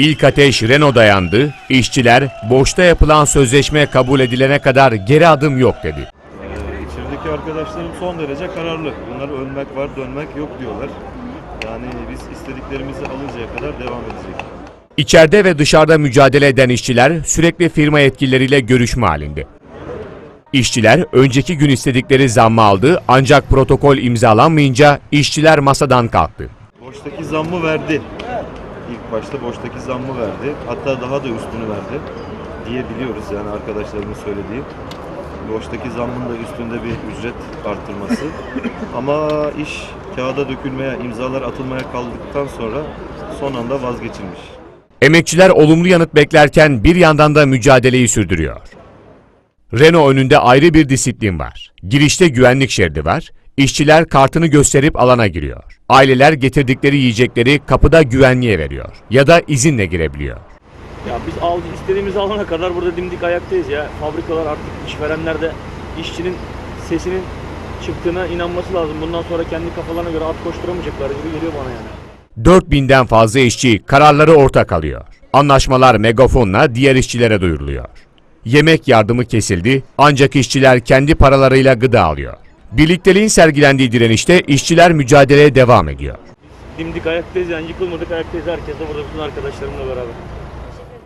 İlk ateş Renault'da yandı, işçiler boşta yapılan sözleşme kabul edilene kadar geri adım yok dedi. İçerideki arkadaşlarım son derece kararlı. Bunlar ölmek var, dönmek yok diyorlar. Yani biz istediklerimizi alıncaya kadar devam edecek. İçeride ve dışarıda mücadele eden işçiler sürekli firma yetkilileriyle görüşme halinde. İşçiler önceki gün istedikleri zammı aldı ancak protokol imzalanmayınca işçiler masadan kalktı. Boştaki zammı verdi. İlk başta boştaki zammı verdi. Hatta daha da üstünü verdi diye biliyoruz yani arkadaşlarımın söylediği. Boştaki zammın da üstünde bir ücret arttırması. Ama iş kağıda dökülmeye, imzalar atılmaya kaldıktan sonra son anda vazgeçilmiş. Emekçiler olumlu yanıt beklerken bir yandan da mücadeleyi sürdürüyor. Renault önünde ayrı bir disiplin var. Girişte güvenlik şeridi var. İşçiler kartını gösterip alana giriyor. Aileler getirdikleri yiyecekleri kapıda güvenliğe veriyor. Ya da izinle girebiliyor. Ya biz al, istediğimizi alana kadar burada dimdik ayaktayız ya. Fabrikalar artık işverenler de işçinin sesinin çıktığına inanması lazım. Bundan sonra kendi kafalarına göre at koşturamayacaklar gibi geliyor bana yani. 4000'den fazla işçi kararları ortak alıyor. Anlaşmalar megafonla diğer işçilere duyuruluyor. Yemek yardımı kesildi ancak işçiler kendi paralarıyla gıda alıyor. Birlikteliğin sergilendiği direnişte işçiler mücadeleye devam ediyor. Dimdik ayaktayız yani yıkılmadık ayaktayız herkes de burada bütün arkadaşlarımla beraber.